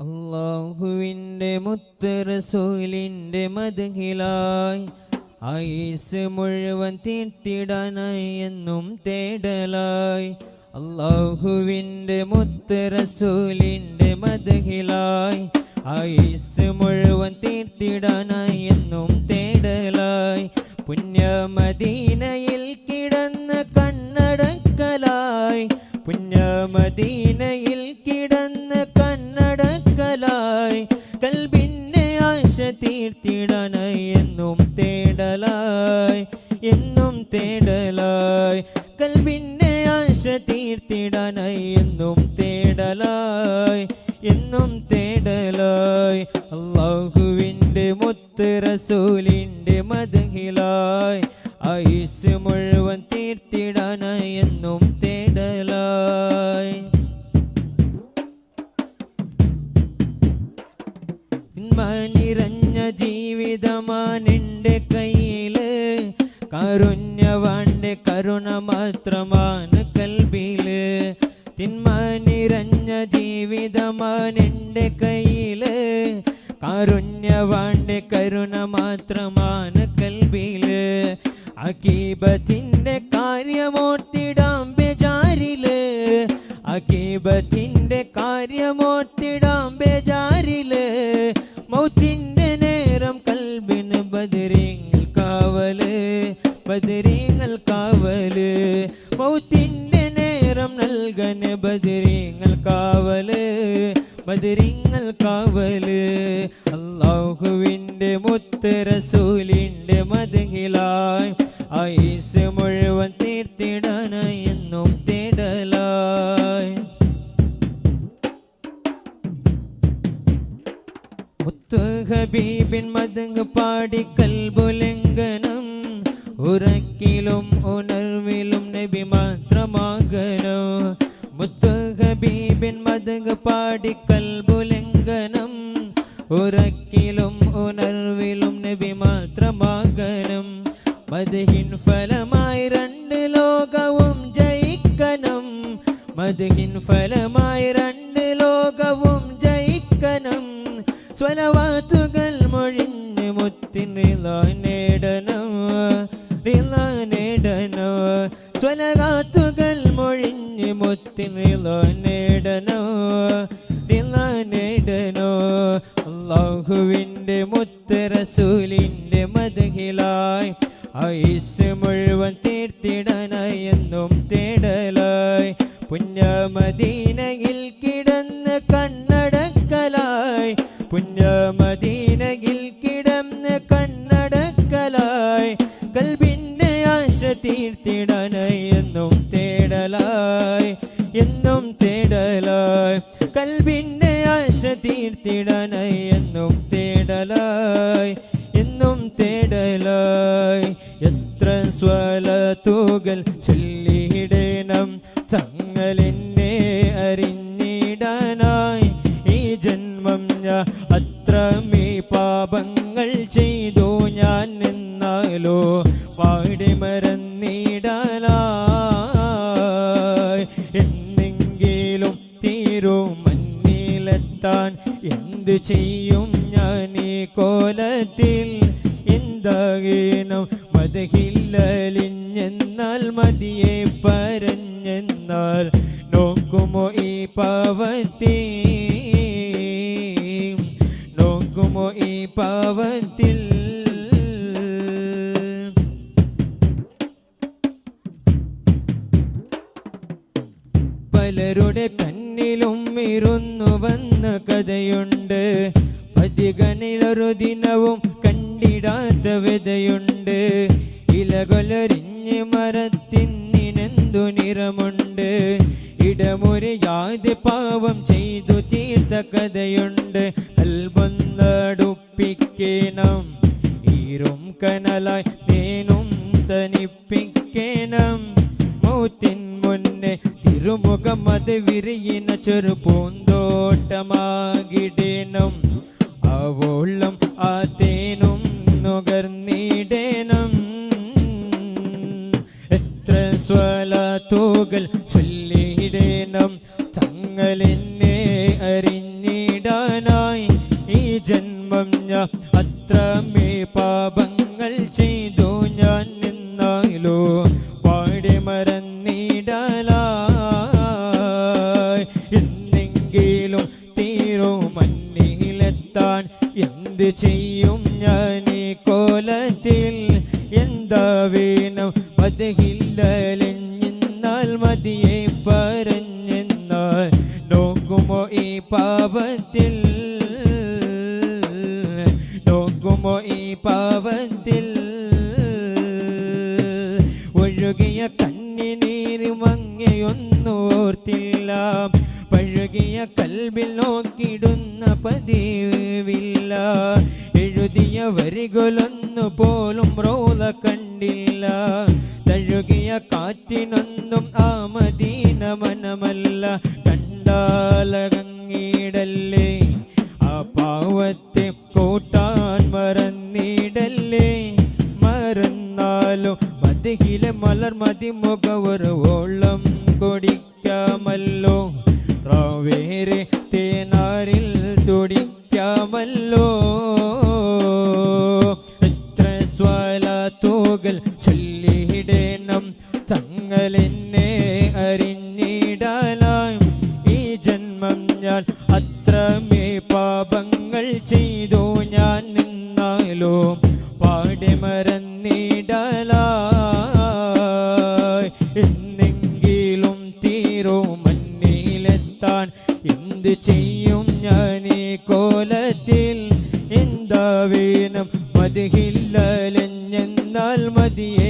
അള്ളാഹുവിന്റെ മുത്ത് റസൂലിന്റെ മതകിലായി ആയുസ് മുഴുവൻ തീർത്തിടാനായി എന്നും തേടലായി. അള്ളാഹുവിന്റെ മുത്ത് റസൂലിന്റെ മതകിലായി ആയുസ് മുഴുവൻ തീർത്തിടാനായി എന്നും തേടലായി. പുണ്യമദീനയിൽ കിടന്ന് കണ്ണടക്കലായി. പുണ്യമദീനയിൽ കൽബിന്നെ ആശ തീർത്തിടാനായി എന്നും തേടലായി എന്നും തേടലായി. അള്ളാഹുവിന്റെ മുത്ത് റസൂലിന്റെ മതഹിലായി ആയുസ് മുഴുവൻ തീർത്തിടാനായി എന്നും തേടലായി. നിറഞ്ഞ ജീവിതമാണെന്റെ കയ്യിൽ കരുണ മാത്രമാണ് കൽബിൽ. തിന്മ നിറഞ്ഞ ജീവിതമാണെന്റെ കയ്യിൽ. കാരുണ്യവാന്റെ കരുണ മാത്രമാണ് കൽബിൽ. അകീബത്തിന്റെ കാര്യമോർത്തിടാം ബേജാരിൽ. അകീബത്തിന്റെ കാര്യമോർത്തിടാം ബേജാരിൽ. മൗത്തിന്റെ കാവൽ. അള്ളാഹുവിന്റെ മുത്ത് റസൂലിന്റെ ആയുസ് മുഴുവൻ തീർത്തിടാനായി എന്നും തേടലായി. ഹബീബിൻ മതങ്ങ് പാടി ഉറക്കിലും ഉണർവിലും നബി ഹബീബിൻ മതങ്ങ് പാടി മദഹിൻ ഫലമായി രണ്ട് ലോകവും ജയിക്കണം. സ്വലവാത്തുകൾ മൊഴിഞ്ഞ് മുത്തിൻ റിള നേടണം. റില നേടണം. സ്വലകാത്തുകൾ മൊഴിഞ്ഞ് മുത്തിൻ റിള നേടണം. റില നേടണോ? അള്ളാഹുവിന്റെ മുത്ത് റസൂലിന്റെ മതകിലായി ആയുസ് മുഴുവൻ തീർത്തിടാനായി എന്നും തേടലായി. പുണ്യമദീനയിൽ കിടന്ന് കണ്ണടക്കലായി. പുണ്യമദീനയിൽ കിടന്ന് കണ്ണടക്കലായി. കൽബിന്റെ ആശ തീർത്തിടാനായി എന്നും തേടലായി എന്നും തേടലായി. കൽബിന്റെ ആശ തീർത്തിടാനായി എന്നും തേടലായി എന്നും തേടലായി. എത്ര സ്വലത്തുകൾ ചൊല്ലിയിടണം അത്രമേ പാപങ്ങൾ ചെയ്തു ഞാൻ നിന്നാലോ പാടി മറന്നിടാനായി എന്നെങ്കിലും തീരും മണ്ണിലെത്താൻ എന്ത് ചെയ്യും ഞാൻ ഈ കോലത്തിൽ? എന്താകേനം മതകില്ലലിഞ്ഞെന്നാൽ മതിയെ പരഞ്ഞെന്നാൽ നോക്കുമോ ഈ പാവത്തി പാവത്തിൽ പലരുടെ കണ്ണിലും ഇരുന്നു വന്ന കഥയുണ്ട്. പതികനിലൊരു ദിനവും കണ്ടിടാത്ത വിതയുണ്ട് ഇലകൊലരിഞ്ഞ് മരത്തിന്നിനെന്തു നിറമുണ്ട്. ഇടമുറിയാതെ പാവം ചെയ്തു തീർത്ത കഥയുണ്ട്. കൽബൊന്നടുപ്പിക്കണം ഈരും കനലായി തേനും തനിപ്പിക്കണം മൗത്തിൻ മുന്നേ തിരുമുഖം അത് വിരിയിന ചെറു പൂന്തോട്ടമാകിടേണം. അവോളം ആ തേനും നുകർന്നിടേണം. എത്ര സ്വലത്തുകൾ ചൊല്ലിയിടേണം. തങ്ങളെന്നെ പാപങ്ങൾ ചെയ്തു ഞാൻ പാടി എന്നെങ്കിലും ചെയ്യും ഞാൻ ഈ കോലത്തിൽ? എന്താ വീണം? പതകില്ലലിഞ്ഞാൽ നോക്കിടുന്ന പതിവില്ല. എഴുതിയ വരികളൊന്നു പോലും റോല കണ്ടില്ല. തഴുകിയ കാറ്റിനൊന്നും ആ മദീന മനമല്ല. കണ്ടാലകങ്ങിടല്ലേ തങ്ങളെന്നെ അറിഞ്ഞിടലാം ഈ ജന്മം ഞാൻ അത്രമേ പാപങ്ങൾ ചെയ്തു. ഞാൻ നിന്നാലോ പാടി മറന്നിടലാ എന്നെങ്കിലും തീരോ മണ്ണിലെത്താൻ. എന്ത് ചെയ്യും ഞാൻ ഈ കോലത്തിൽ? എന്താ വേണം? മതിയില്ലലെഞ്ഞെന്നാൽ മതിയെ.